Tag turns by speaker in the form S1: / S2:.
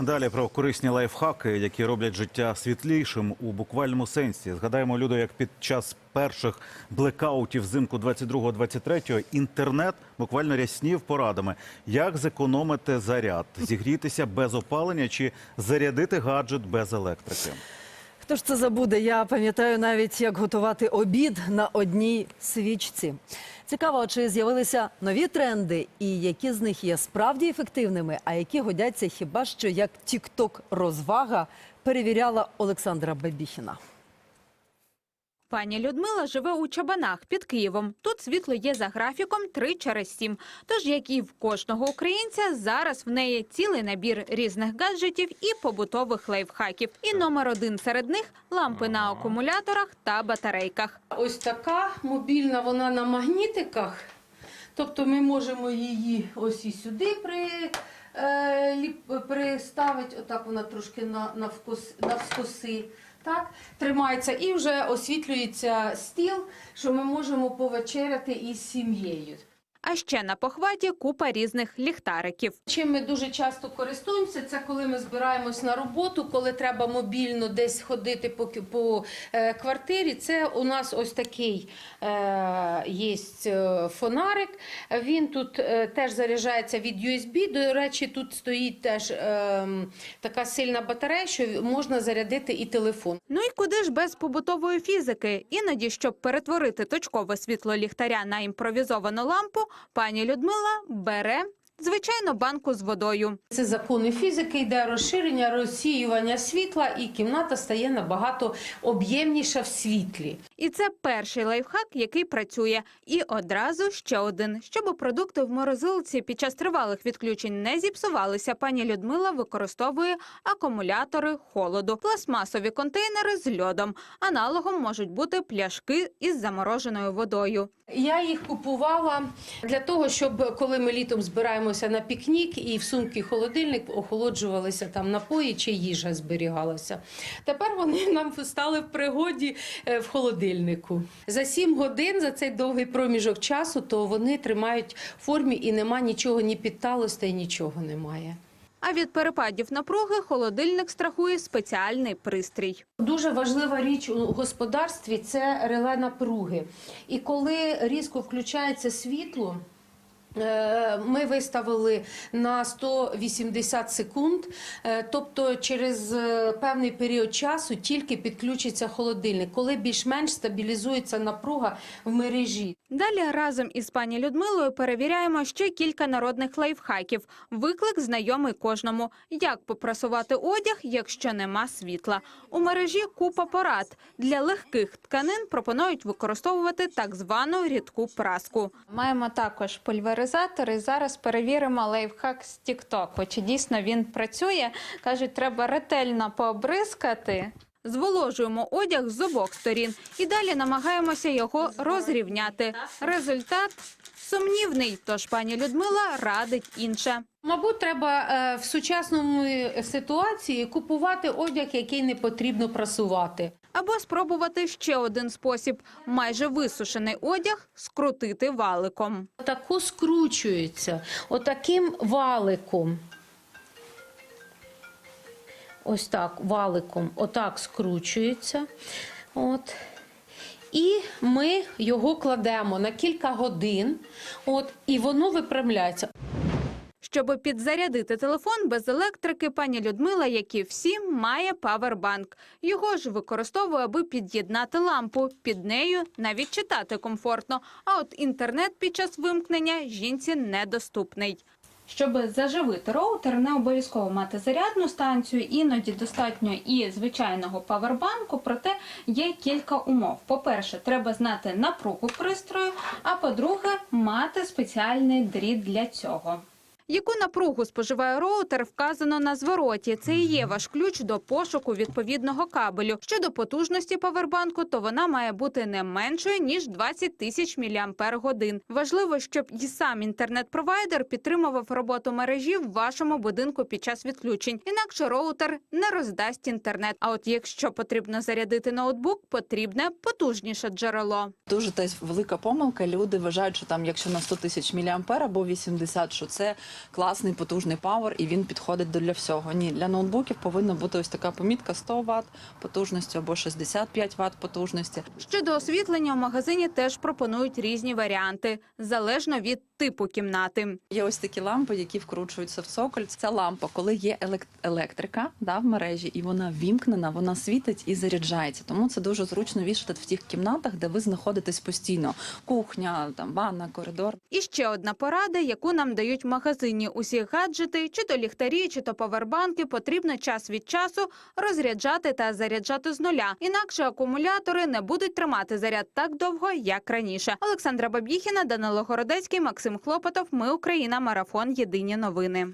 S1: Далі про корисні лайфхаки, які роблять життя світлішим у буквальному сенсі. Згадаємо, люди, як під час перших блекаутів взимку 22-23 інтернет буквально ряснів порадами, як зекономити заряд, зігрітися без опалення чи зарядити гаджет без електрики.
S2: Хто ж це забуде? Я пам'ятаю навіть, як готувати обід на одній свічці. Цікаво, чи з'явилися нові тренди, і які з них є справді ефективними, а які годяться хіба що як тік-ток розвага, перевіряла Олександра Бабіхіна.
S3: Пані Людмила живе у Чабанах під Києвом. Тут світло є за графіком 3 через 7. Тож, як і в кожного українця, зараз в неї цілий набір різних гаджетів і побутових лайфхаків. І номер один серед них лампи на акумуляторах та батарейках.
S4: Ось така мобільна, вона на магнітиках. Тобто ми можемо її ось і сюди при, е, приставити, отак вона трошки на, навкос, навскоси. Так, тримається і вже освітлюється стіл, що ми можемо повечеряти із сім'єю.
S3: А ще на похваті купа різних ліхтариків.
S4: Чим ми дуже часто користуємося, це коли ми збираємось на роботу, коли треба мобільно десь ходити по, по е, квартирі. Це у нас ось такий е, є е, фонарик. Він тут е, теж заряджається від USB. До речі, тут стоїть теж е, така сильна батарея, що можна зарядити і телефон.
S3: Ну і куди ж без побутової фізики? Іноді, щоб перетворити точкове світло ліхтаря на імпровізовану лампу, пані Людмила бере звичайно банку з водою.
S4: Це закони фізики, йде розширення, розсіювання світла, і кімната стає набагато об'ємніша в світлі.
S3: І це перший лайфхак, який працює. І одразу ще один. Щоб продукти в морозилці під час тривалих відключень не зіпсувалися, пані Людмила використовує акумулятори холоду, пластмасові контейнери з льодом. Аналогом можуть бути пляшки із замороженою водою.
S4: Я їх купувала для того, щоб коли ми літом збираємося на пікнік і в сумки холодильник охолоджувалися там напої чи їжа зберігалася. Тепер вони нам стали в пригоді е, в холодильнику. За 7 годин за цей довгий проміжок часу, то вони тримають формі і нема нічого, ні підталостей, нічого немає.
S3: А від перепадів напруги холодильник страхує спеціальний пристрій.
S4: Дуже важлива річ у господарстві це реле напруги. І коли різко включається світло. Е, Ми виставили на 180 секунд, е, тобто через е, певний період часу тільки підключиться холодильник, коли більш-менш стабілізується напруга в мережі.
S3: Далі разом із пані Людмилою перевіряємо ще кілька народних лайфхаків. Виклик знайомий кожному. Як попрасувати одяг, якщо нема світла? У мережі купа порад. Для легких тканин пропонують використовувати так звану рідку праску. Маємо також пульверизатор і зараз перевіримо лайфхак з Тіктоку. Чи дійсно він працює? Кажуть, треба ретельно пообрискати. Зволожуємо одяг з обох сторін і далі намагаємося його розрівняти. Результат сумнівний, тож пані Людмила радить інше.
S4: Мабуть, треба е, в сучасному ситуації купувати одяг, який не потрібно прасувати.
S3: Або спробувати ще один спосіб: майже висушений одяг скрутити валиком.
S4: Тако скручується, отаким валиком. Ось так, валиком, отак скручується. От. І ми його кладемо на кілька годин, от, і воно виправляється.
S3: Щоб підзарядити телефон без електрики, пані Людмила, як і всі, має павербанк. Його ж використовує, аби під'єднати лампу. Під нею навіть читати комфортно. А от інтернет під час вимкнення жінці недоступний. Щоб заживити роутер, не обов'язково мати зарядну станцію, іноді достатньо і звичайного павербанку, проте є кілька умов. По-перше, треба знати напругу пристрою, а по-друге, мати спеціальний дріт для цього. Яку напругу споживає роутер, вказано на звороті. Це і є ваш ключ до пошуку відповідного кабелю. Щодо потужності павербанку, то вона має бути не меншою ніж 20 тисяч мАч. Важливо, щоб і сам інтернет-провайдер підтримував роботу мережі в вашому будинку під час відключень. Інакше роутер не роздасть інтернет. А от якщо потрібно зарядити ноутбук, потрібне потужніше джерело.
S5: Дуже теж велика помилка. Люди вважають, що там, якщо на 100 тисяч міліампер або 80, що це класний потужний павер, і він підходить для всього. Ні, для ноутбуків повинна бути ось така помітка 100 Вт потужності або 65 Вт потужності.
S3: Щодо освітлення, у магазині теж пропонують різні варіанти, залежно від типу кімнати.
S5: Є ось такі лампи, які вкручуються в цоколь. Ця лампа, коли є елек- електрика да, в мережі, і вона вімкнена, вона світить і заряджається. Тому це дуже зручно вішати в тих кімнатах, де ви знаходитесь постійно: кухня, там ванна, коридор.
S3: І ще одна порада, яку нам дають в магазині. Усі гаджети, чи то ліхтарі, чи то павербанки, потрібно час від часу розряджати та заряджати з нуля. Інакше акумулятори не будуть тримати заряд так довго, як раніше. Олександра Бабіхіна, Данило Городецький, Максим Хлопотов. Ми Україна. Марафон. Єдині новини.